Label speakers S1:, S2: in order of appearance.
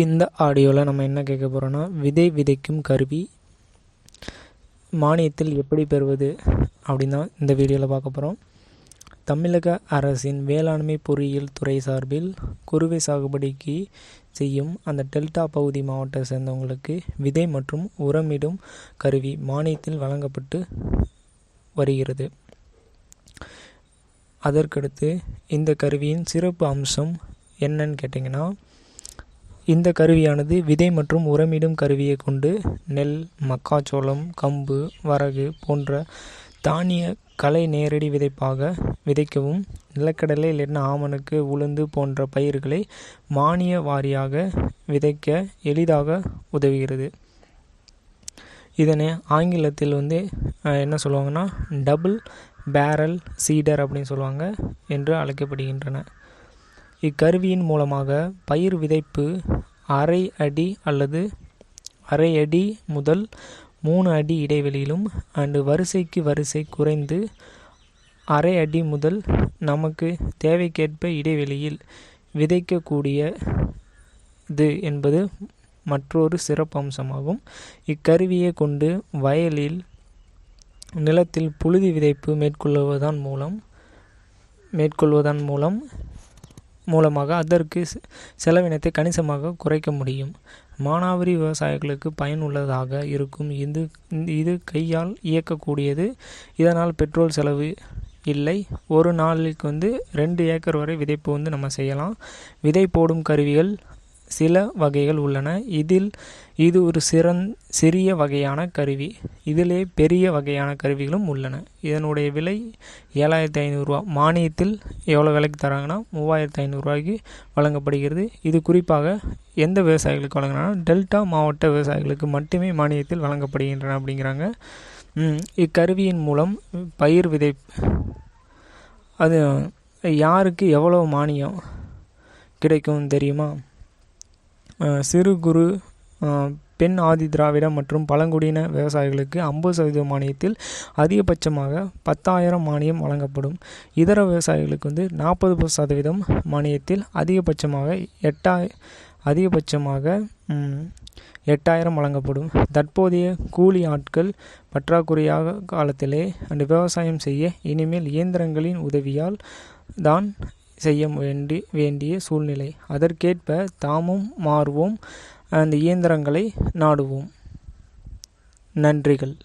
S1: இந்த ஆடியோவில் நம்ம என்ன கேட்க போகிறோன்னா விதை விதைக்கும் கருவி. மானியத்தில் எப்படி பெறுவது அப்படின்னா இந்த வீடியோவில் பார்க்க போகிறோம் தமிழக அரசின் வேளாண்மை பொறியியல் துறை சார்பில் குறுவை சாகுபடிக்கு செய்யும் அந்த டெல்டா பகுதி மாவட்டத்தை சேர்ந்தவங்களுக்கு விதை மற்றும் உரமிடும் கருவி மானியத்தில் வழங்கப்பட்டு வருகிறது. அதற்கடுத்து இந்த கருவியின் சிறப்பு அம்சம் என்னன்னு கேட்டிங்கன்னா இந்த கருவியானது விதை மற்றும் உரமிடும் கருவியை கொண்டு நெல் மக்காச்சோளம் கம்பு வரகு போன்ற தானிய கலை நேரடி விதைப்பாக விதைக்கவும் நிலக்கடலை இல்லைன்னா ஆமணக்கு உளுந்து போன்ற பயிர்களை மானிய வாரியாக விதைக்க எளிதாக உதவுகிறது. இதனை ஆங்கிலத்தில் வந்து என்ன சொல்லுவாங்கன்னா டபுள் பேரல் சீடர் அப்படின்னு சொல்லுவாங்க என்று அழைக்கப்படுகின்றன. இக்கருவியின் மூலமாக பயிர் விதைப்பு அரை அடி அல்லது அரை அடி முதல் மூணு அடி இடைவெளியிலும் அண்டு வரிசைக்கு வரிசை குறைந்து அரை அடி முதல் நமக்கு தேவைக்கேற்ப இடைவெளியில் விதைக்கக்கூடிய இது என்பது மற்றொரு சிறப்பம்சமாகும் இக்கருவியை கொண்டு வயலில் நிலத்தில் புழுதி விதைப்பு மேற்கொள்வதன் மூலம் மேற்கொள்வதன் மூலம் மூலமாக அதற்கு செலவினத்தை கணிசமாக குறைக்க முடியும். மானாவரி விவசாயிகளுக்கு பயனுள்ளதாக இருக்கும். இது இது கையால் இயக்கக்கூடியது. இதனால் பெட்ரோல் செலவு இல்லை. ஒரு நாளுக்கு வந்து ரெண்டு ஏக்கர் வரை விதைப்பு வந்து நம்ம செய்யலாம். விதை போடும் கருவிகள் சில வகைகள் உள்ளன. இதில் இது ஒரு சிறந் சிறிய வகையான கருவி. இதிலே பெரிய வகையான கருவிகளும் உள்ளன. இதனுடைய விலை ஏழாயிரத்தி ஐநூறுரூவா மானியத்தில் எவ்வளோ விலைக்கு தராங்கன்னா மூவாயிரத்து ஐநூறுரூவாய்க்கு வழங்கப்படுகிறது. இது குறிப்பாக எந்த விவசாயிகளுக்கு வழங்கினா டெல்டா மாவட்ட விவசாயிகளுக்கு மட்டுமே மானியத்தில் வழங்கப்படுகின்றன அப்படிங்கிறாங்க. இக்கருவியின் மூலம் பயிர் விதை அது யாருக்கு எவ்வளோ மானியம் கிடைக்கும் தெரியுமா? சிறு குறு பெண் ஆதி திராவிட மற்றும் பழங்குடியின விவசாயிகளுக்கு ஐம்பது சதவீத மானியத்தில் அதிகபட்சமாக பத்தாயிரம் மானியம் வழங்கப்படும். இதர விவசாயிகளுக்கு வந்து நாற்பது சதவீதம் மானியத்தில் அதிகபட்சமாக எட்டாய் அதிகபட்சமாக எட்டாயிரம் வழங்கப்படும். தற்போதைய கூலி ஆட்கள் பற்றாக்குறையாக காலத்திலே அந்த விவசாயம் செய்ய இனிமேல் இயந்திரங்களின் உதவியால் தான் செய்ய வேண்டி வேண்டிய சூழ்நிலை. அதற்கேற்ப தாமும் மாறுவோம் அந்த இயந்திரங்களை நாடுவோம். நன்றிகள்.